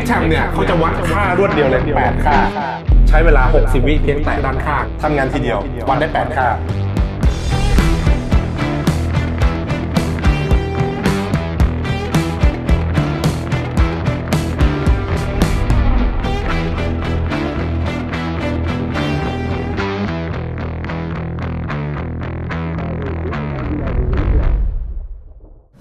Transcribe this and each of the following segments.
X t a m เนี่ยเขาจะวัดค่ารวดเดียวเลย 8 ค่า ใช้เวลา 60 วิเพียงแต่ด้านข้างทำงานทีเดียว วัดได้ 8 ค่า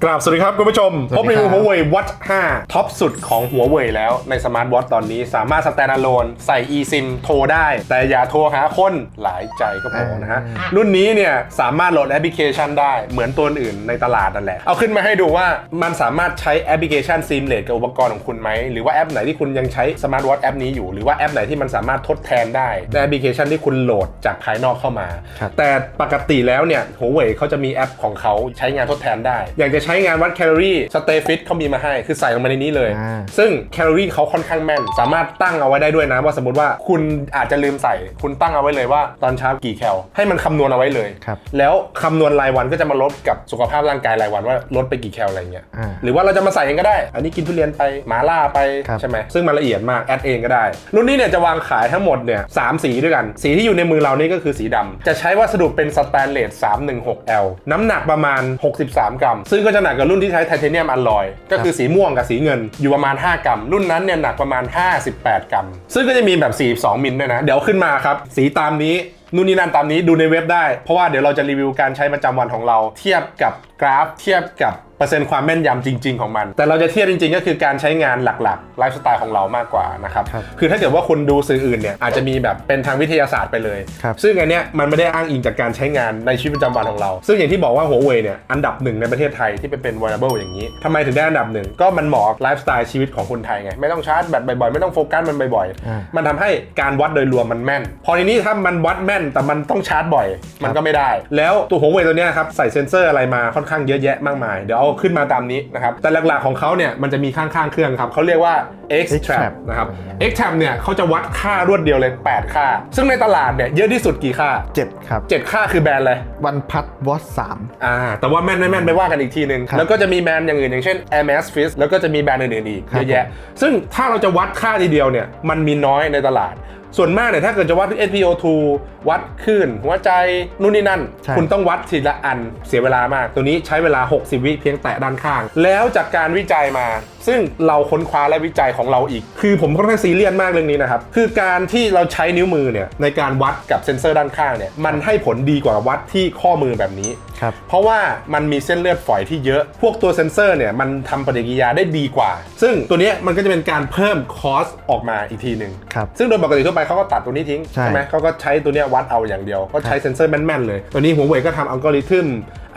กราบสวัสดีครับคุณผู้ชม พบในหัวเว่ยวัด5ท็อปสุดของหัวเว่ยแล้วในสมาร์ทวอทตอนนี้สามารถสแตนด์ a l o n e ใส่ eSIM โทรได้ แต่อย่าโทรหาคนหลายใจก็พอนะฮะ รุ่นนี้เนี่ยสามารถโหลดแอปพลิเคชันได้เหมือนตัวอื่นในตลาดนั่นแหละ เอาขึ้นมาให้ดูว่ามันสามารถใช้แอปพลิเคชันซิมเลตกับอุปกรณ์ของคุณไหม หรือว่าแอปไหนที่คุณยังใช้สมาร์ทวอทแอปนี้อยู่หรือว่าแอปไหนที่มันสามารถทดแทนได้ในแอปพลิเคชันที่คุณโหลดจากภายนอกเข้ามาครับแต่ปกติแล้วเนี่ยหัวเว่ยเขาจะมีแอปของเขาใช้งานทดแทนได้ อยากจะใช้งานวัดแคลอรี่สเตฟิตเขามีมาให้ คือใส่ลงมาในนี้เลย อ่า ซึ่งแคลอรี่เขาค่อนข้างแม่น สามารถตั้งเอาไว้ได้ด้วยนะ ว่าสมมติว่าคุณอาจจะลืมใส่ คุณตั้งเอาไว้เลยว่าตอนเช้ากี่แคล ให้มันคำนวณเอาไว้เลย ครับ แล้วคำนวณรายวันก็จะมาลดกับสุขภาพร่างกายรายวันว่าลดไปกี่แคลอะไรเงี้ย อ่าหรือว่าเราจะมาใส่เองก็ได้ อันนี้กินทุเรียนไปหมาล่าไปครับ ใช่ไหม ซึ่งมันละเอียดมากแอดเองก็ได้ รุ่นนี้เนี่ยจะวางขายทั้งหมดเนี่ยสามสีด้วยกัน สีที่อยู่ในมือเรานี่ก็คือสีดำจะใช้วัสดุเป็นสแตนเลส 316L น้ำหนักประมาณ 63 กรัม ซึ่งก็จะหนักกว่ารุ่นที่ใช้ไทเทเนียมอลลอยก็คือสีม่วงกับสีเงินอยู่ประมาณ 5 กรัม รุ่นนั้นเนี่ยหนักประมาณ 58 กรัม ซึ่งก็จะมีแบบ 42 มิลด้วยนะ เดี๋ยวขึ้นมาครับ สีตามนี้นู่นนี่นั่นตามนี้ดูในเว็บได้ เพราะว่าเดี๋ยวเราจะรีวิวการใช้ประจำวันของเรา เทียบกับกราฟ เทียบกับเปอร์เซ็นต์ความแม่นยำจริง ๆของมัน แต่เราจะเทียบจริง ๆ ก็คือการใช้งานหลักๆไลฟ์สไตล์ของเรามากกว่านะครับครับคือถ้าเกิดว่าคุณดูสื่ออื่นเนี่ยอาจจะมีแบบเป็นทางวิทยาศาสตร์ไปเลย ครับซึ่งอันเนี้ยมันไม่ได้อ้างอิงจากการใช้งานในชีวิตประจำวันของเรา ซึ่งอย่างที่บอกว่าหัวเว่ยเนี่ยอันดับหนึ่งในประเทศไทยที่เป็นเป็น wearable อย่างนี้ทำไมถึงได้อันดับหนึ่งก็มันเหมาะกับไลฟ์สไตล์ชีวิตของคนไทยไงไม่ต้องชาร์จแบตบ่อยๆไม่ต้องโฟกัสมันบ่อยอ่า ๆ มันทำให้การวัดโดยรวมมันแม่น พอทีนี้ถ้ามันวัดแม่นแต่มันต้องชาร์จบ่อย มันก็ไม่ได้ แล้วตัวหัวเว่ยตัวเนี้ยครับใส่เซ็นเซอร์อะไรมาค่อนข้างเยอะแยะมากมายเดี๋ยวเอาขึ้นมาตามนี้นะครับแต่หลักๆของเขาเนี่ยมันจะมีข้างๆเครื่องครับเขาเรียกว่า X Trap X-Trap นะครับ X Trap เนี่ยเขาจะวัดค่ารวดเดียวเลย 8 ค่า ซึ่งในตลาดเนี่ยเยอะที่สุดกี่ค่าเจ็ดครับ 7 ค่าคือแบรนด์เลยวันพัดวอตสามอ่าแต่ว่าแม่นไม่แม่นไปว่ากันอีกทีนึงครับแล้วก็จะมีแบรนด์อย่างอื่นอย่างเช่น Air Max Fist แล้วก็จะมีแบรนด์อื่นๆอีกครัเยบอะแยะซึ่งถ้าเราจะวัดค่าทีเดียวเนี่ยมันมีน้อยในตลาด ส่วนมากเนี่ยถ้าเกิดจะวัด SpO2 วัดคลื่นหัวใจนู่นนี่นั่น ใช่ คุณต้องวัดทีละอันเสียเวลามาก ตัวนี้ใช้เวลา 60 วิเพียงแตะด้านข้าง แล้วจากการวิจัยมา ซึ่งเราค้นคว้าและวิจัยของเราอีก คือผมค่อนข้างซีเรียสมากเรื่องนี้นะครับ คือการที่เราใช้นิ้วมือเนี่ยในการวัดกับเซ็นเซอร์ด้านข้างเนี่ยมันให้ผลดีกว่าวัดที่ข้อมือแบบนี้ ครับเพราะว่ามันมีเส้นเลือดฝอยที่เยอะ พวกตัวเซนเซอร์เนี่ยมันทำปฏิกิริยาได้ดีกว่า ซึ่งตัวเนี้ยมันก็จะเป็นการเพิ่มคอสออกมาอีกทีหนึ่งครับซึ่งโดยปกติทั่วไปเขาก็ตัดตัวนี้ทิ้งใช่ไหมเขาก็ใช้ตัวเนี้ยวัดเอาอย่างเดียว ก็ใช้เซนเซอร์แม่นๆเลย ตัวนี้หัวเว่ยก็ทำอัลกอริทึม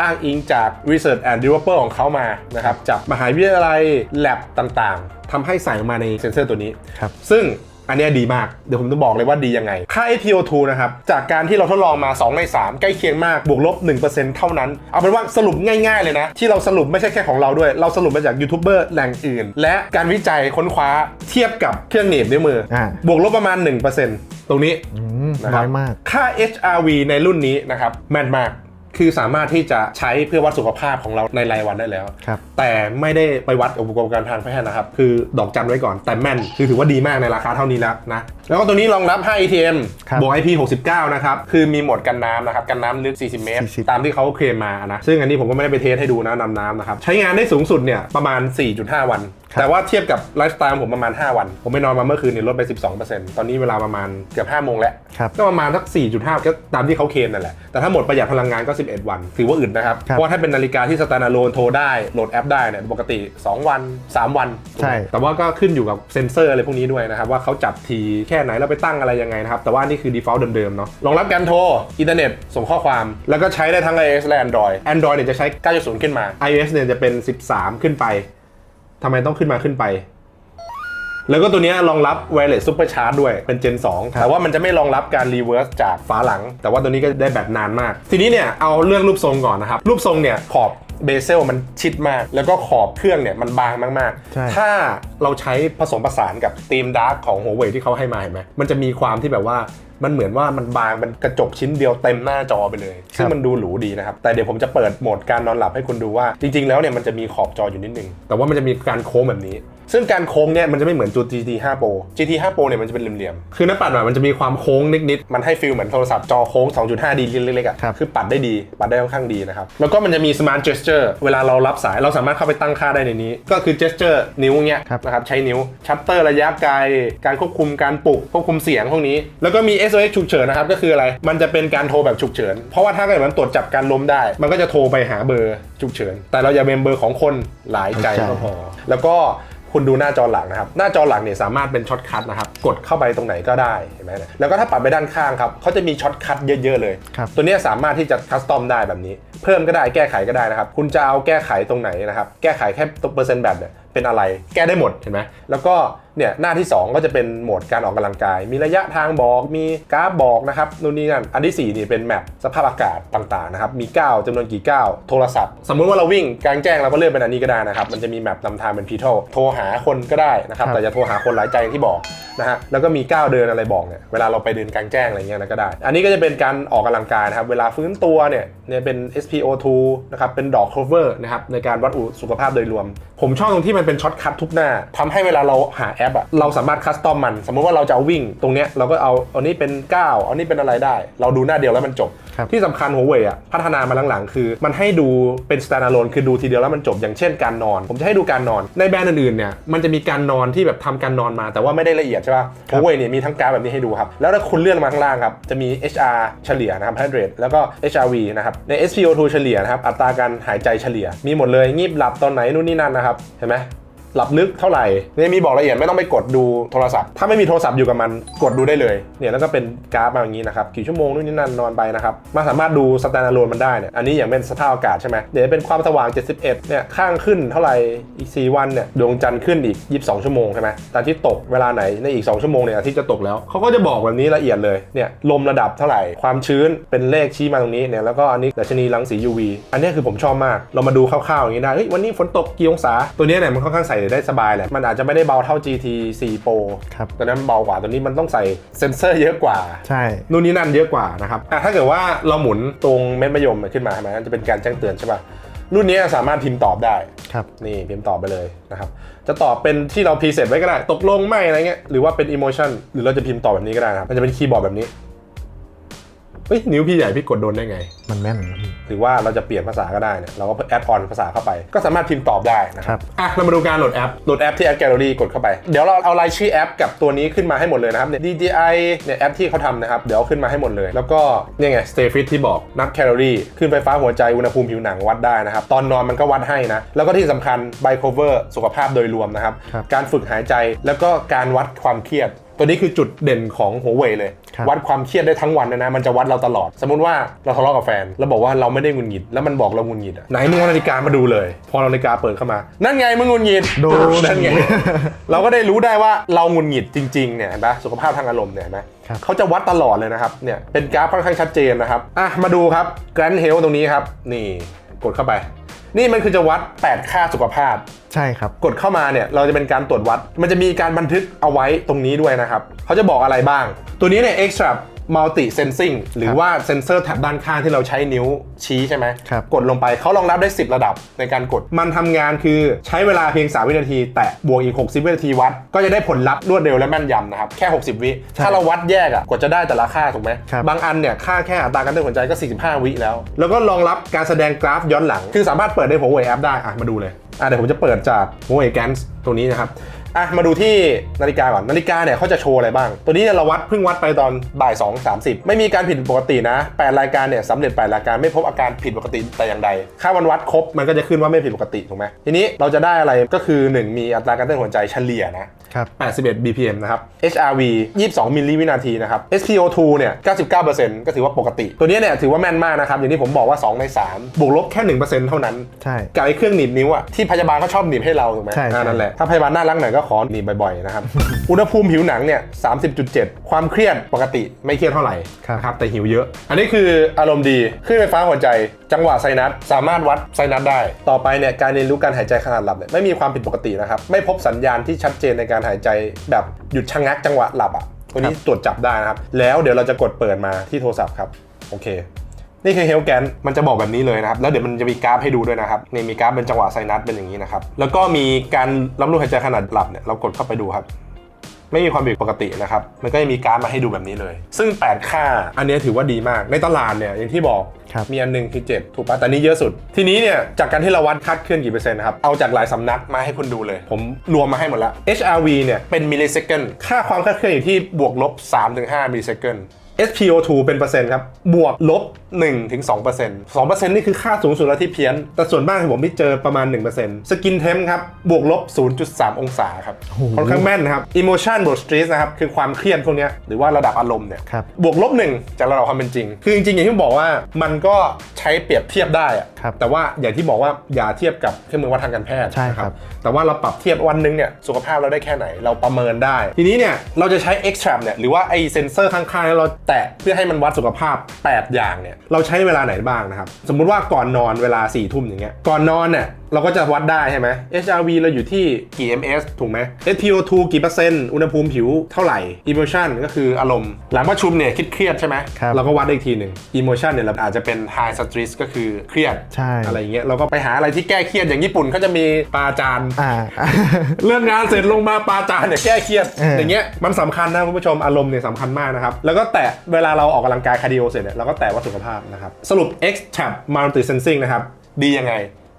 อ้างอิงจาก Research and Developer ของเขามานะครับจากมหาวิทยาลัย lab ต่างๆทำให้ใส่ออกมาในเซนเซอร์ตัวนี้ครับซึ่ง อันเนี้ยดีมาก เดี๋ยวผมจะบอกเลยว่าดียังไง ค่า APO2 นะครับ จากการที่เราทดลองมา 2 ใน 3 ใกล้เคียงมาก บวกลบ 1%เท่านั้น เอาเป็นว่าสรุปง่ายๆเลยนะ ที่เราสรุปไม่ใช่แค่ของเราด้วย เราสรุปมาจากยูทูบเบอร์แหล่งอื่น และการวิจัยค้นคว้าเทียบกับเครื่องหนีบนิ้วมืออาบวกลบประมาณ 1%ตรงนี้อืมนะครับน้อยมาก ค่า HRV ในรุ่นนี้นะครับแม่นมาก คือสามารถที่จะใช้เพื่อวัดสุขภาพของเราในรายวันได้แล้ว ครับแต่ไม่ได้ไปวัดอุปกรณ์การทางแพทย์นะครับ คือดอกจันไว้ก่อนแต่แม่น คือถือว่าดีมากในราคาเท่านี้แล้วนะ แล้วก็ตัวนี้รองรับ 5 ATM ครับ บวก IP69 นะครับ คือมีโหมดกันน้ำนะครับ กันน้ำลึก 40 เมตร 40 ตามที่เขาเคลมมานะ ซึ่งอันนี้ผมก็ไม่ได้ไปเทสให้ดูนะนำน้ำนะครับ ใช้งานได้สูงสุดเนี่ยประมาณ 4.5 วัน แต่ว่าเทียบกับไลฟ์สไตล์ผมประมาณ 5 วัน ผมไปนอนมาเมื่อคืนเนี่ยลดไป 12%ตอนนี้เวลาประมาณเกือบ5โมงแล้วครับก็ประมาณสัก 4.5 ก็ตามที่เขาเคลมนั่นแหละ แต่ถ้าหมดประหยัดพลังงานก็ 11 วัน ถือว่าอึดนะครับครับ เพราะว่าถ้าเป็นนาฬิกาที่สแตนด์อะโลนโทรได้ โหลดแอปได้เนี่ยปกติ 2 วัน 3 วัน ใช่ แต่ว่าก็ขึ้นอยู่กับเซนเซอร์อะไรพวกนี้ด้วยนะครับว่าเขาจับทีแค่ไหนแล้วไปตั้งอะไรยังไงนะครับแต่ว่านี่คือ default เดิมๆเนาะรองรับการโทรอินเทอร์เน็ตส่งข้อความ แล้วก็ใช้ได้ทั้ง iOS และ Android Android เนี่ยจะใช้9.0ขึ้นมา iOS เนี่ยจะเป็น 13 ขึ้นไปทำไมต้องขึ้นมาขึ้นไป แล้วก็ตัวเนี้ยรองรับ wireless supercharge ด้วยเป็น Gen 2 แต่ว่ามันจะไม่รองรับการ reverse จากฝาหลัง แต่ว่าตัวนี้ก็ได้แบตนานมาก ทีนี้เนี่ยเอาเรื่องรูปทรงก่อนนะครับ รูปทรงเนี่ยขอบเบเซลมันชิดมาก แล้วก็ขอบเครื่องเนี่ยมันบางมากใช่ๆถ้าเราใช้ผสมผสานกับธีมดาร์กของหัวเว่ยที่เขาให้มาเห็นไหมมันจะมีความที่แบบว่า มันเหมือนว่ามันบางมันกระจกชิ้นเดียวเต็มหน้าจอไปเลยซึ่งมันดูหรูดีนะครับ แต่เดี๋ยวผมจะเปิดโหมดการนอนหลับให้คุณดูว่าจริง ๆ แล้วเนี่ยมันจะมีขอบจออยู่นิดนึง แต่ว่ามันจะมีการโค้งแบบนี้ ซึ่งการโค้งเนี่ยมันจะไม่เหมือนจู GT 5 Pro GT 5 Pro เนี่ยมันจะเป็นเหลี่ยมๆ คือหน้าปัดอะมันจะมีความโค้งนิดๆ มันให้ฟีลเหมือนโทรศัพท์จอโค้ง 2.5D เล็กๆอะครับคือปัดได้ดี ปัดได้ค่อนข้างดีนะครับ แล้วก็มันจะมี Smart Gesture เวลาเรารับสายเราสามารถเข้าไปตั้งค่าได้ในนี้ ก็คือ Gesture นิ้วเงี้ยครับนะครับใช้นิ้วชัตเตอร์ระยะไกลการควบคุมการปลุกควบคุมเสียงพวกนี้ แล้วก็มี SOS ฉุกเฉินนะครับก็คืออะไร มันจะเป็นการโทรแบบฉุกเฉิน เพราะว่าถ้าเกิดมันตรวจจับการล้มได้ มันก็จะโทรไปหาเบอร์ฉุกเฉิน แต่เราอย่าเป็นเบอร์ของคนหลายใจก็พอ แล้วก็คุณดูหน้าจอหลังนะครับ หน้าจอหลังเนี่ยสามารถเป็นช็อตคัทนะครับ กดเข้าไปตรงไหนก็ได้เห็นไหมเนี่ยแล้วก็ถ้าปัดไปด้านข้างครับเขาจะมีช็อตคัทเยอะๆเลยครับตัวเนี้ยสามารถที่จะคัสตอมได้แบบนี้ เพิ่มก็ได้แก้ไขก็ได้นะครับ คุณจะเอาแก้ไขตรงไหนนะครับ แก้ไขแค่ตัวเปอร์เซ็นต์แบบเนี่ย เป็นอะไรแก้ได้หมดเห็นไหมแล้วก็เนี่ยหน้าที่ 2 ก็จะเป็นโหมดการออกกำลังกาย มีระยะทางบอกมีกราฟบอกนะครับนู่นนี่นั่นอันที่ 4 นี่เป็นแมปสภาพอากาศต่างๆนะครับมีก้าวจำนวนกี่ก้าวโทรศัพท์ สมมุติว่าเราวิ่งกลางแจ้งเราก็เลื่อนเป็นอันนี้ก็ได้นะครับมันจะมีแมปนำทางเป็นพีท l โทรหาคนก็ได้นะครับครับแต่อย่าโทรหาคนหลายใจอย่างที่บอกนะฮะแล้วก็มีก้าวเดินอะไรบอกเนี่ยเวลาเราไปเดินกลางแจ้งอะไรเงี้ยนะก็ได้ อันนี้ก็จะเป็นการออกกำลังกายนะครับเวลาฟื้นตัวเนี่ยเนี่ยเป็น SPO2 นะครับเป็นดอก cover นะครับในการวัดอุสุขภาพโดยรวม ผมชอบตรงที่มันเป็นช็อตคัททุกหน้าทำให้เวลาเราหาแอปอะเราสามารถคัสตอมมัน สมมติว่าเราจะเอาวิ่งตรงเนี้ยเราก็เอาอันนี้เป็น9อันนี้เป็นอะไรได้ เราดูหน้าเดียวแล้วมันจบครับที่สำคัญหัวเว่ยอะพัฒนามาหลังๆ คือ มันให้ดูเป็น standalone คือดูทีเดียวแล้วมันจบอย่างเช่นการนอน ผมจะให้ดูการนอนในแบรนด์อื่นๆเนี่ยมันจะมีการนอนที่แบบทำการนอนมาแต่ว่าไม่ได้ละเอียดใช่ป่ะหัวเว่ยเนี่ยมีทั้งกราฟแบบนี้ให้ดูครับแล้วถ้าคุณเลื่อนมาข้างล่างครับจะมี HR เฉลี่ยนะครับ heart rate แล้วก็ HRV นะครับใน SpO2 เฉลี่ยนะครับอัตราการหายใจเฉลี่ย มีหมดเลยงีบหลับตอนไหนนู่นนี่นั่นนะครับเห็นไหม หลับลึกเท่าไหร่เนี่ยมีบอกละเอียดไม่ต้องไปกดดูโทรศัพท์ ถ้าไม่มีโทรศัพท์อยู่กับมันกดดูได้เลยเนี่ยแล้วก็เป็นกราฟมาอย่างนี้นะครับกี่ชั่วโมงนู่นนี่นั่นนอนไปนะครับมาสามารถดูสแตนดาร์โลนมันได้เนี่ยอันนี้อย่างเป็นสภาพอากาศใช่ไหมเดี๋ยวเป็นความสว่าง 71เนี่ยข้างขึ้นเท่าไหร่อีก 4 วันเนี่ยดวงจันทร์ขึ้นอีก 22 ชั่วโมงใช่ไหมแต่ที่ตกเวลาไหนในอีก 2 ชั่วโมงเนี่ยอาทิตย์จะตกแล้วเขาก็จะบอกแบบนี้ละเอียดเลยเนี่ยลมระดับเท่าไหร่ความชื้นเป็นเลขชี้มาตรงนี้เนี่ยแล้วก็อันนี้ดัชนีรังสี UV อันนี้คือผมชอบมากเรามาดูคร่าวๆอย่างนี้ได้เฮ้ยวันนี้ฝนตกกี่องศาตัวนี้เนี่ยมันค่อนข้างใส่ได้สบายแหละมันอาจจะไม่ได้เบาเท่า GT 4 Pro ครับตัวนั้นเบากว่าตัวนี้มันต้องใส่เซ็นเซอร์เยอะกว่า ใช่ นู่นนี่นั่นเยอะกว่านะครับอะถ้าเกิดว่าเราหมุนตรงเม็ดมะยมขึ้นมาใช่ไหมมันจะเป็นการแจ้งเตือนใช่ป่ะรุ่นนี้สามารถพิมพ์ตอบได้ ครับ นี่พิมพ์ตอบไปเลยนะครับ จะตอบเป็นที่เราพรีเซตไว้ก็ได้ ตกลงไม่อะไรเงี้ย หรือว่าเป็นอิโมชันหรือเราจะพิมพ์ตอบแบบนี้ก็ได้นะครับ มันจะเป็นคีย์บอร์ดแบบนี้ เฮ้ยนิ้วพี่ใหญ่พี่กดโดนได้ไง มันแม่นนะพี่ หรือว่าเราจะเปลี่ยนภาษาก็ได้เนี่ยเราก็แอดออนภาษาเข้าไป ก็สามารถพิมพ์ตอบได้นะคครัรับบอะเรามาดูการโหลดแอป โหลดแอปที่แอปแกลเลอรี่กดเข้าไป เดี๋ยวเราเอารายชื่อแอปกับตัวนี้ขึ้นมาให้หมดเลยนะครับเนี่ย DJI เนี่ยแอปที่เขาทำนะครับ เดี๋ยวเอาขึ้นมาให้หมดเลย แล้วก็เนี่ยไง Stay Fit ที่บอกนับแคลอรี่ขึ้นไฟฟ้าหัวใจอุณหภูมิผิวหนังวัดได้นะครับ ตอนนอนมันก็วัดให้นะ แล้วก็ที่สำคัญ b i c o v e r สุขภาพโดยรวมนะครับ ครับ การฝึกหายใจแล้วก็การวัดความเครียด ตัวนี้คือจุดเด่นของหัวเว่ยเลยครับวัดความเครียดได้ทั้งวันเลยนะ มันจะวัดเราตลอด สมมุติว่าเราทะเลาะกับแฟน แล้วบอกว่าเราไม่ได้หงุนหงิด แล้วมันบอกเราหงุนหงิดอะไหนมึงเอานาฬิกามาดูเลย พอนาฬิกาเปิดเข้ามา นั่นไงมึงหงุนหงิด ดู นั่นไง เราก็ได้รู้ได้ว่าเราหงุนหงิดจริงๆ เนี่ยเห็นปะสุขภาพทางอารมณ์เนี่ยเห็นไหมครับเขาจะวัดตลอดเลยนะครับ เนี่ย เป็นกราฟค่อนข้างชัดเจนนะครับ อะ มาดูครับ Grand Health ตรงนี้ครับ นี่ กดเข้าไป นี่มันคือจะวัด 8 ค่าสุขภาพ ใช่ครับ กดเข้ามาเนี่ยเราจะเป็นการตรวจวัด มันจะมีการบันทึกเอาไว้ตรงนี้ด้วยนะครับเขาจะบอกอะไรบ้าง ตัวนี้เนี่ย extra multi sensing หรือว่าเซนเซอร์แถบด้านข้างที่เราใช้นิ้วชี้ใช่ไหมครับกดลงไปเขารองรับได้ 10 ระดับในการกด มันทำงานคือใช้เวลาเพียง 3 วินาที แตะบวกอีก 60 วินาทีวัด ก็จะได้ผลลัพธ์รวดเร็วและแม่นยำนะครับ แค่ 60 วิใช่ถ้าเราวัดแยกอะกว่าจะได้แต่ละค่าถูกไหมครับบางอันเนี่ยค่าแค่อัตราการเต้นหัวใจก็ 45 วิแล้ว แล้วก็รองรับการแสดงกราฟย้อนหลัง คือสามารถเปิดในหัวเว่ยแอปได้อะมาดูเลยอะเดี๋ยวผมจะเปิดจากหัวเว่ยแกนส์ตัวนี้นะครับ อะมาดูที่นาฬิกาก่อนนาฬิกาเนี่ยเขาจะโชว์อะไรบ้าง ตัวนี้เราวัดเพิ่งวัดไปตอนบ่าย2 30 ไม่มีการผิดปกตินะ 8 รายการเนี่ยสำเร็จ 8 รายการไม่พบอาการผิดปกติแต่อย่างใด ค่าวันวัดครบมันก็จะขึ้นว่าไม่ผิดปกติถูกไหมทีนี้เราจะได้อะไรก็คือ 1 มีอัตราการเต้นหัวใจเฉลี่ยนะ 81 BPM นะครับ HRV 22 มิลลิวินาทีนะครับ SpO2 เนี่ย 99%ก็ถือว่าปกติ ตัวนี้เนี่ยถือว่าแม่นมากนะครับ อย่างที่ผมบอกว่า 2 ใน 3 บวกลบแค่ 1%เท่านั้น ใช่กับไอ้เครื่องหนีบนิ้วอะที่พยาบาลเขาชอบหนีบให้เราถูกไหมใช่ใช่อ่านั่นแหละ ถ้าพยาบาลน่ารักหน่อยก็ขอหนีบบ่อยๆนะครับ อุณหภูมิผิวหนังเนี่ย 30.7 ความเครียดปกติไม่เครียดเท่าไหร่ครับนะครับแต่หิวเยอะ อันนี้คืออารมณ์ดีขึ้นไฟฟ้าหัวใจ จังหวะไซนัสสามารถวัดไซนัสได้ ต่อไปเนี่ยการเรียนรู้การหายใจขนาดหลับเนี่ยไม่มีความผิดปกตินะครับไม่พบสัญญาณที่ชัดเจนในการหายใจแบบหยุดชะงักจังหวะหลับอะตัวนี้ตรวจจับได้นะครับ แล้วเดี๋ยวเราจะกดเปิดมาที่โทรศัพท์ครับ โอเค นี่คือเฮลแกนมันจะบอกแบบนี้เลยนะครับ แล้วเดี๋ยวมันจะมีกราฟให้ดูด้วยนะครับนี่มีกราฟเป็นจังหวะไซนัสเป็นอย่างนี้นะครับ แล้วก็มีการรับรู้หายใจขนาดหลับเนี่ยเรากดเข้าไปดูครับ ไม่มีความผิดปกตินะครับ มันก็จะมีกราฟมาให้ดูแบบนี้เลย ซึ่ง 8 ค่า อันนี้ถือว่าดีมาก ในตลาดเนี่ยอย่างที่บอก ครับ มีอันหนึงคือ 7 ถูกปะแต่นี่เยอะสุด ทีนี้เนี่ยจากการที่เราวัดคาดเคลื่อนกี่เปอร์เซ็นต์นะครับ เอาจากหลายสำนักมาให้คุณดูเลย ผมรวมมาให้หมดแล้ว HRV เนี่ยเป็นมิลลิเซคันค่าความคาดเคลื่อนอยู่ที่บวกลบ3-5มิลลิเซคัน SPO2 เป็นเปอร์เซ็นต์ครับ บวกลบ1ถึง2% 2%นี่คือค่าสูงสุดแล้วที่เพี้ยน แต่ส่วนมากผมไม่เจอประมาณ 1%สกินเทมครับ บวกลบ 0.3 องศาครับโอ้โหค่อนข้างแม่นนะครับ Emotion บวก Stress นะครับ คือความเครียดพวกเนี้ยหรือว่าระดับอารมณ์เนี่ยครับบวกลบหนึ่งจากระดับความเป็นจริง คือจริงๆอย่างที่ผมบอกว่ามันก็ใช้เปรียบเทียบได้อะครับแต่ว่าอย่างที่บอกว่าอย่าเทียบกับเครื่องมือวัดทางการแพทย์ใช่ครับ นะแต่ว่าเราปรับเทียบวันหนึงเนี่ยสุขภาพเราได้แค่ไหนเราประเมินได้ ทีนี้เนี่ยเราจะใช้ extract เนี่ยหรือว่าไอเซนเซอร์ข้างๆแล้วเราแตะเพื่อให้มันวัดสุขภาพ 8 อย่างเนี่ยเราใช้เวลาไหนบ้างนะครับ สมมุติว่าก่อนนอนเวลา4ี่ทุ่มอย่างเงี้ยก่อนนอนเนี่ยเราก็จะวัดได้ใช่ไหม HRV เราอยู่ที่กี่ ms ถูกไหม SPO2 กี่เปอร์เซ็นต์ อุณหภูมิผิวเท่าไหร่ emotion ก็คืออารมณ์ หลังประชุมเนี่ยคิดเครียดๆใช่ไหมครับ เราก็วัดได้อีกทีหนึ่ง emotion เนี่ยเราอาจจะเป็น high stress ก็คือเครียดใช่ อะไรอย่างเงี้ยเราก็ไปหาอะไรที่แก้เครียดอย่างญี่ปุ่นเขาจะมีปลาจาน อ่า เรื่องงานเสร็จลงมาปาจานเนี่ยแก้เครียด เอออ อย่างเงี้ยมันสำคัญนะคุณผู้ชมอารมณ์เนี่ยสำคัญมากนะครับ แล้วก็แตะเวลาเราออกกำลังกายคาร์ดิโอเสร็จเนี่ยเราก็แตะว่าสุขภาพนะครับ สรุป X Tab Multi Sensing นะครับ ดียังไง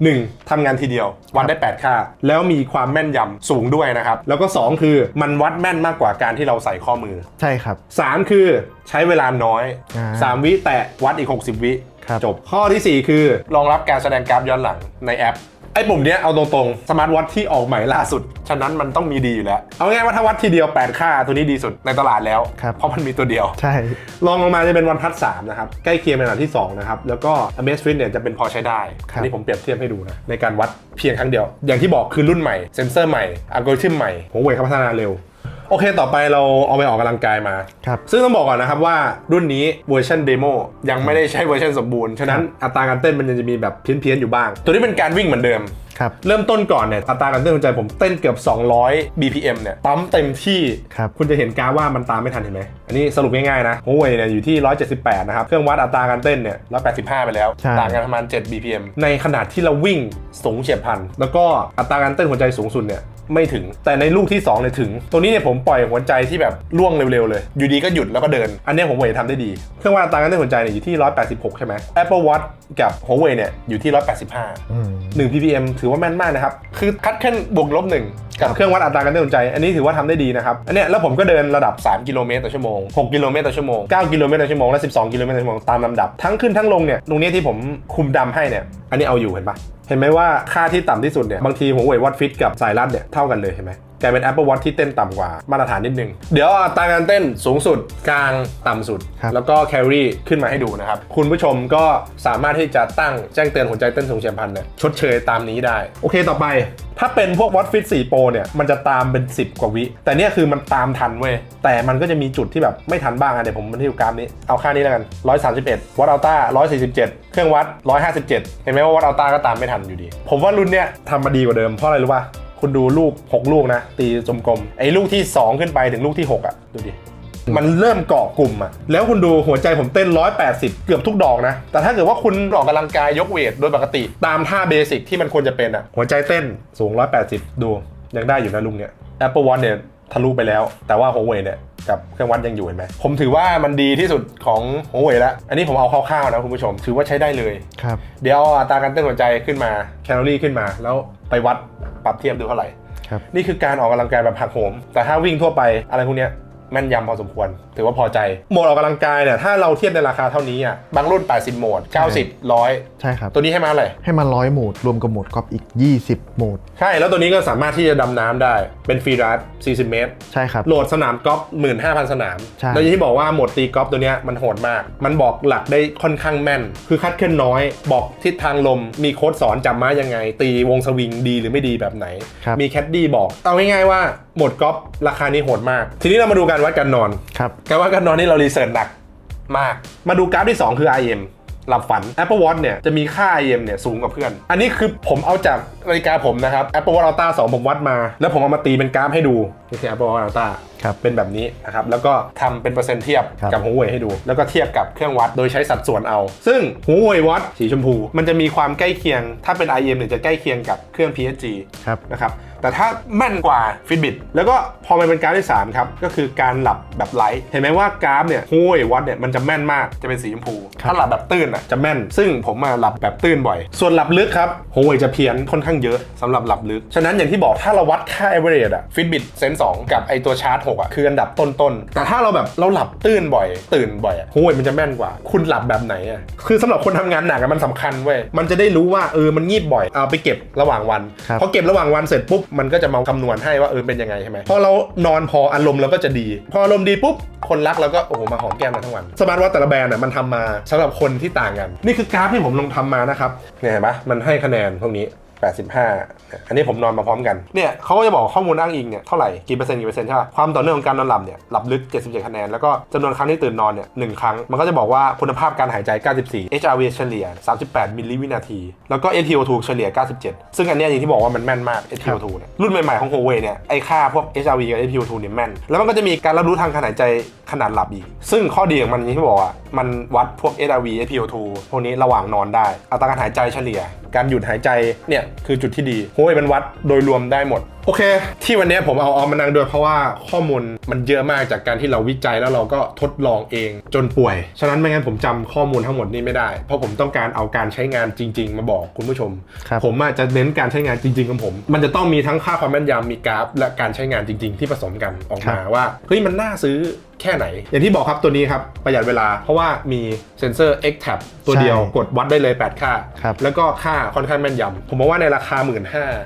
1. ทำงานทีเดียว วัดได้ 8 ค่า แล้วมีความแม่นยำสูงด้วยนะครับ แล้วก็ 2 คือมันวัดแม่นมากกว่าการที่เราใส่ข้อมือ ใช่ครับ 3 คือใช้เวลาน้อยอ่า3วิแตะวัดอีก 60 วิครับจบข้อทีสี่ 4 คือรองรับการแสดงกราฟย้อนหลังในแอป ไอ้ปุ่มเนี้ยเอาตรงๆ สมาร์ทวอทที่ออกใหม่ล่าสุด ฉะนั้นมันต้องมีดีอยู่แล้ว เอาง่ายๆว่าถ้าวัดทีเดียว 8 ค่าตัวนี้ดีสุดในตลาดแล้ว ครับ เพราะมันมีตัวเดียว ใช่ ลองลงมาจะเป็นวันพัทสามนะครับ ใกล้เคียงเป็นอันดับที่ 2 นะครับ แล้วก็ Amazfit เนี่ยจะเป็นพอใช้ได้ครับ อันนี้ผมเปรียบเทียบให้ดูนะ ในการวัดเพียงครั้งเดียว อย่างที่บอกคือรุ่นใหม่ เซนเซอร์ใหม่อัลกอริทึมใหม่หัวเว่ยเขาพัฒนาเร็ว โอเคต่อไปเราเอาไปออกกำลังกายมา ครับซึ่งต้องบอกก่อนนะครับว่ารุ่นนี้เวอร์ชันเดโมยังไม่ได้ใช้เวอร์ชันสมบูรณ์ ฉะนั้นอัตราการเต้นมันยังจะมีแบบเพี้ยนๆอยู่บ้าง ตัวนี้เป็นการวิ่งเหมือนเดิม ครับเริ่มต้นก่อนเนี่ยอัตราการเต้นหัวใจผมเต้นเกือบ 200 BPM เนี่ยปั๊มเต็มที่ครับคุณจะเห็นกราฟว่ามันตามไม่ทันเห็นไหมอันนี้สรุปง่ายๆนะโฮเว่ยเนี่ยอยู่ที่ 178 นะครับ เครื่องวัดอัตราการเต้นเนี่ย185 ไปแล้วใช่ต่างกันประมาณ 7 BPM ในขนาดที่เราวิ่งสูงเฉียบพลัน แล้วก็อัตราการเต้นหัวใจสูงสุดเนี่ยไม่ถึงแต่ในลูกที่2เนี่ยถึง ตัวนี้เนี่ยผมปล่อยหัวใจที่แบบล่วงเร็วๆเลย อยู่ดีก็หยุดแล้วก็เดิน อันเนี้ยผมเว่ยทำได้ดี เครื่องวัดอัตราการเต้นหัวใจเนี่ยอยู่ที่ 186 ใช่ไหม Apple Watch กับ Huawei เนี่ยอยู่ที่ 185อืม1 ppm ถือว่าแม่นมากนะครับ คือคัดแค่บวกลบหนึ่งกับเครื่องวัดอัตราการเต้นหัวใจ อันนี้ถือว่าทำได้ดีนะครับ อันเนี้ยแล้วผมก็เดินระดับ 3 กิโลเมตรต่อชั่วโมง 6 กิโลเมตรต่อชั่วโมง 9 กิโลเมตรต่อชั่วโมง และ 12 กิโลเมตรต่อชั่วโมงตามลำดับ ทั้งขึ้นทั้งลงเนี่ย ตรงเนี้ยที่ผมคุมดำให้เนี่ย อันนี้เอาอยู่เห็นปะเห็นไหมว่าค่าที่ต่ำที่สุดเนี่ย บางทีหัวเว่ยวัดฟิตกับสายรัดเนี่ยเท่ากันเลยเห็นไหม กลายเป็น Apple Watch ที่เต้นต่ำกว่ามาตรฐานนิดนึง เดี๋ยวอัตราการเต้นสูงสุดกลางต่ำสุด ครับ แล้วก็แครี่ขึ้นมาให้ดูนะครับ คุณผู้ชมก็สามารถที่จะตั้งแจ้งเตือนหัวใจเต้นสูงเฉียบพลันเนี่ยชดเชยตามนี้ได้ โอเคต่อไป ถ้าเป็นพวก Watch Fit 4 Pro เนี่ย มันจะตามเป็น 10 กว่าวิ แต่เนี่ยคือมันตามทันเว้ย แต่มันก็จะมีจุดที่แบบไม่ทันบ้างอะเดี๋ยวผมมาที่ดูกราฟนี้ เอาค่านี้แล้วกัน 131 วัตต์อัลต้า147 เครื่องวัด 157 เห็นไหมว่าวัตต์อัลต้าก็ตามไม่ทันอยู่ดี ผมว่ารุ่นเนี้ยทำมาดีกว่าเดิมเพราะอะไรรู้ป่ะ คุณดูลูก 6 ลูกนะ ตีจมกลมไอ้ลูกที่ 2 ขึ้นไปถึงลูกที่ 6 อะ ดูดิ มันเริ่มเกาะกลุ่มอะแล้วคุณดูหัวใจผมเต้น 180 เกือบทุกดอกนะ แต่ถ้าเกิดว่าคุณออกกำลังกายยกเวทโดยปกติ ตามท่าเบสิกที่มันควรจะเป็นอะหัวใจเต้นสูง 180 ดูยังได้อยู่นะลุงเนี่ย Apple Watch เนี่ยทะลุไปแล้ว แต่ว่าหัวเว่ยเนี่ยกับเครื่องวัดยังอยู่เห็นไหม ผมถือว่ามันดีที่สุดของหัวเว่ยแล้ว อันนี้ผมเอาคร่าวๆนะคุณผู้ชม ถือว่าใช้ได้เลย ครับ เดี๋ยวเอาอัตราการเต้นหัวใจขึ้นมา แคลอรี่ขึ้นมา แล้วไปวัด ปรับเทียบดูเท่าไหร่ ครับ นี่คือการออกกำลังกายแบบหักโหม แต่ถ้าวิ่งทั่วไปอะไรพวกเนี้ยแม่นยำพอสมควร ถือว่าพอใจ โหมดออกกำลังกายเนี่ยถ้าเราเทียบในราคาเท่านี้อะบางรุ่น 80 โหมด 90 100 ใช่ครับ ตัวนี้ให้มาเท่าไหร่ให้มาร้อยโหมด รวมกับโหมดกอล์ฟอีก 20 โหมด ใช่แล้วตัวนี้ก็สามารถที่จะดำน้ำได้เป็นฟรีรัด40 เมตร ใช่ครับ โหลดสนามกอล์ฟ15,000 สนามใช่ แล้วอย่างที่บอกว่าโหมดตีกอล์ฟตัวเนี้ยมันโหดมาก มันบอกหลักได้ค่อนข้างแม่น คือคัดเคลื่อนน้อย บอกทิศทางลม มีโค้ดสอนจำมายังไง ตีวงสวิงดีหรือไม่ดีแบบไหน ครับ มีแคดดี้บอก เอาง่ายๆว่าโหมดกอล์ฟราคานี้โหดมาก ทีนี้เรามาดูการวัดการนอน ครับการวัดการนอนนี่เรารีเสิร์ชหนักมาก มาดูกราฟที่ 2 คือ IM หลับฝัน Apple Watch เนี่ยจะมีค่า IM เนี่ยสูงกว่าเพื่อน อันนี้คือผมเอาจากนาฬิกาผมนะครับ Apple Watch Ultra 2 ผมวัดมา แล้วผมเอามาตีเป็นกราฟให้ดูนี่คือ Apple Watch Ultra ครับเป็นแบบนี้นะครับ แล้วก็ทำเป็นเปอร์เซ็นต์เทียบครับกับหัวเว่ยให้ดู แล้วก็เทียบกับเครื่องวัดโดยใช้สัดส่วนเอา ซึ่งหัวเว่ยวัดสีชมพู มันจะมีความใกล้เคียง ถ้าเป็น IM เนี่ยจะใกล้เคียงกับเครื่อง PSG ครับ นะครับ แต่ถ้าแม่นกว่า Fitbit แล้วก็พอมันเป็นกราฟที่ 3 ครับ ก็คือการหลับแบบไลท์เห็นไหมว่ากราฟเนี่ยหัวเว่ยวัดเนี่ยมันจะแม่นมาก จะเป็นสีชมพู ครับ ถ้าหลับแบบตื้นอะจะแม่น ซึ่งผมมาหลับแบบตื้นบ่อย ส่วนหลับลึกครับหัวเว่ยจะเพี้ยนค่อนข้างเยอะสำหรับหลับลึก ฉะนั้นอย่างที่บอกถ้าเราวัดค่า average อะ Fitbit Sense 2 กับไอตัวชาร์จ 6อะคืออันดับต้นๆ แต่ถ้าเราแบบเราหลับตื้นบ่อย ตื่นบ่อยอะหัวเว่ยมันจะแม่นกว่า คุณหลับแบบไหนอะคือสำหรับคนทำงานหนักอะมันสำคัญเว้ยมันจะได้รู้ว่าเออมันงีบบ่อยเอาไปเก็บระหว่างวันครับพอเก็บระหว่างวันเสร็จปุ๊บมันก็จะมาคำนวณให้ว่าเออเป็นยังไงใช่ไหมพอเรานอนพออารมณ์เราก็จะดี พออารมณ์ดีปุ๊บคนรักเราก็โอ้โหมาหอมแก้มเราทั้งวันสมาร์ทวอทแต่ละแบรนด์อะมันทำมาสำหรับคนที่ต่างกัน นี่คือกราฟที่ผมลงทำมานะครับเนี่ยเห็นปะมันให้คะแนนพวกนี้ 85 อันนี้ผมนอนมาพร้อมกัน เนี่ยเขาก็จะบอกข้อมูลอ้างอิงเนี่ยเท่าไหร่กี่เปอร์เซ็นต์กี่เปอร์เซ็นต์ใช่ป่ะ ความต่อเนื่องของการนอนหลับเนี่ยหลับลึก 77 คะแนน แล้วก็จำนวนครั้งที่ตื่นนอนเนี่ยหนึ่งครั้ง มันก็จะบอกว่าคุณภาพการหายใจ 94 HRV เฉลี่ย 38 มิลลิวินาที แล้วก็ SpO2 เฉลี่ย 97 ซึ่งอันนี้อย่างที่บอกว่ามันแม่นมาก SpO2 เนี่ยรุ่นใหม่ๆของ Huawei เนี่ยไอค่าพวก HRV กับ SpO2 เนี่ยแม่น แล้วมันก็จะมีการรับรู้ทางการหายใจขนาดหลับอีก ซึ่งข้อดีของมันอย่างที่บอกอะมันวัดพวก SRV SpO2 พวกนี้ระหว่างนอนได้อัตราการหายใจเฉลี่ย การหยุดหายใจเนี่ยคือจุดที่ดีโอ้ยมันวัดโดยรวมได้หมด โอเค ที่วันนี้ผมเอาออมมานั่งด้วยเพราะว่าข้อมูลมันเยอะมากจากการที่เราวิจัยแล้วเราก็ทดลองเองจนป่วย ฉะนั้นไม่งั้นผมจำข้อมูลทั้งหมดนี้ไม่ได้ เพราะผมต้องการเอาการใช้งานจริง ๆ มาบอกคุณผู้ชมครับผมอาจจะเน้นการใช้งานจริงๆของผม มันจะต้องมีทั้งค่าความแม่นยำมีกราฟ และการใช้งานจริง ๆ ที่ผสมกันออกมาว่าเฮ้ยมันน่าซื้อแค่ไหน อย่างที่บอกครับตัวนี้ครับ ประหยัดเวลาเพราะว่ามีเซนเซอร์ X Tab ตัวเดียวใช่กดวัดได้เลย 8 ค่าครับแล้วก็ค่าค่อนข้างแม่นยำผมมองว่าในราคา 1 5ื่น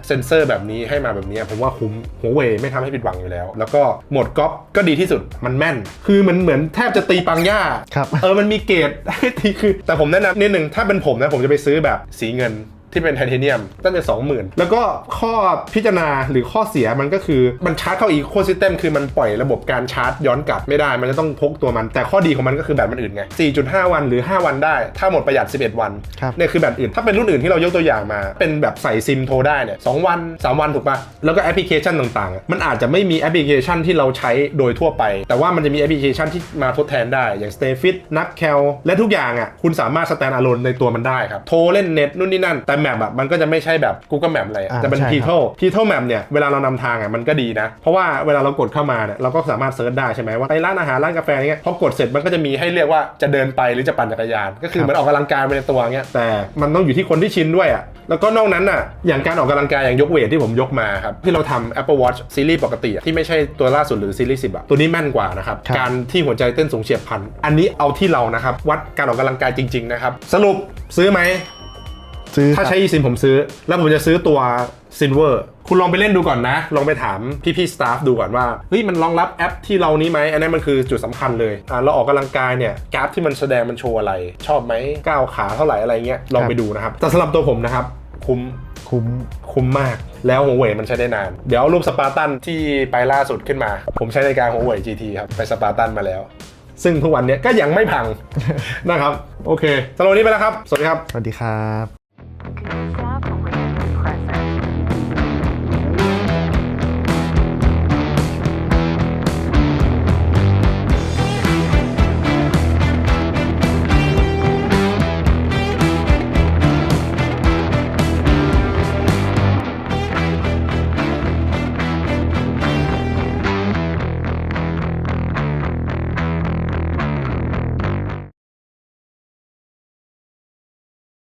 เซนเซอร์แบบนี้ให้มาแบบนี้ผมว่าคุ้มหัวเว่ยไม่ทำให้ผิดหวังอยู่แล้ว แล้วก็โหมดก๊อปก็ดีที่สุดมันแม่น คือมันเหมือนแทบจะตีปังย่าครับเออมันมีเกรดให้ตีคือ แต่ผมแนะนำนิดนึงถ้าเป็นผมนะผมจะไปซื้อแบบสีเงิน ที่เป็นไทเทเนียมตั้งแต่20,000 แล้วก็ข้อพิจารณาหรือข้อเสียมันก็คือมันชาร์จเข้าอีโคซิสเต็มคือมันปล่อยระบบการชาร์จย้อนกลับไม่ได้ มันจะต้องพกตัวมัน แต่ข้อดีของมันก็คือแบตมันอื่นไง 4.5 วันหรือ 5 วันได้ ถ้าหมดประหยัด 11 วันครับเนี่ยคือแบตอื่น ถ้าเป็นรุ่นอื่นที่เรายกตัวอย่างมา เป็นแบบใส่ซิมโทรได้เนี่ยสองวัน 3 วันถูกปะแล้วก็แอปพลิเคชันต่างๆอะมันอาจจะไม่มีแอปพลิเคชันที่เราใช้โดยทั่วไป แต่ว่ามันจะมีแอปพลิเคชันที่มาทดแทนได้อย่าง Stayfit n u t c a l และทุกอย่างอะคุณสามารถ stand alone ในตัวมันได้ครับโทรเล่นเน็ตนู่นนี่นั่นแต่แมปอะมันก็จะไม่ใช่แบบ Google Map อะไรอะอ่าจะเป็น ใช่ครับ People People Map เนี่ยเวลาเรานำทางอะมันก็ดีนะ เพราะว่าเวลาเรากดเข้ามาเนี่ยเราก็สามารถเซิร์ชได้ใช่ไหมว่าไปร้านอาหารร้านกาแฟเงี้ยพอกดเสร็จมันก็จะมีให้เลือกว่าจะเดินไปหรือจะปั่นจักรยาน ก็คือเหมือนออกกำลังกายไปในตัวเงี้ยแต่มันต้องอยู่ที่คนที่ชินด้วยอะแล้วก็นอกนั้นอะอย่างการออกกำลังกายอย่างยกเวทที่ผมยกมาครับที่เราทำ Apple Watch ซีรีส์ปกติอะที่ไม่ใช่ตัวล่าสุดหรือซีรีส์10อะตัวนี้แม่นกว่านะครับครับ การที่หัวใจเต้นสูงเฉียบพลันอันนี้เอาที่เรานะครับวัดการออกกำลังกายจริงๆนะครับสรุปซื้อไหม ซื้อถ้าครับใช้ eSIM ผมซื้อ แล้วผมจะซื้อตัว Silver คุณลองไปเล่นดูก่อนนะ ลองไปถามพี่ๆ staff ดูก่อนว่า เฮ้ย มันรองรับแอปที่เรานี้ไหม อันนั้นมันคือจุดสำคัญเลย อ่า เราออกกำลังกายเนี่ย กราฟที่มันแสดงมันโชว์อะไร ชอบไหมก้าวขาเท่าไหร่อะไรเงี้ย ลองไปดูนะครับ แต่สำหรับตัวผมนะครับ คุ้ม คุ้ม คุ้มมาก แล้วหัวเว่ยมันใช้ได้นาน เดี๋ยวเอารูปสปาร์ตันที่ไปล่าสุดขึ้นมา ผมใช้ในการหัวเว่ย GT ครับ ไปสปาร์ตันมาแล้ว ซึ่งทุกวันเนี้ยก็ยังไม่พังนะครับ โอเคสำหรับวันนี้ไปแล้วครับ สวัสดีครับ สวัสดีครับ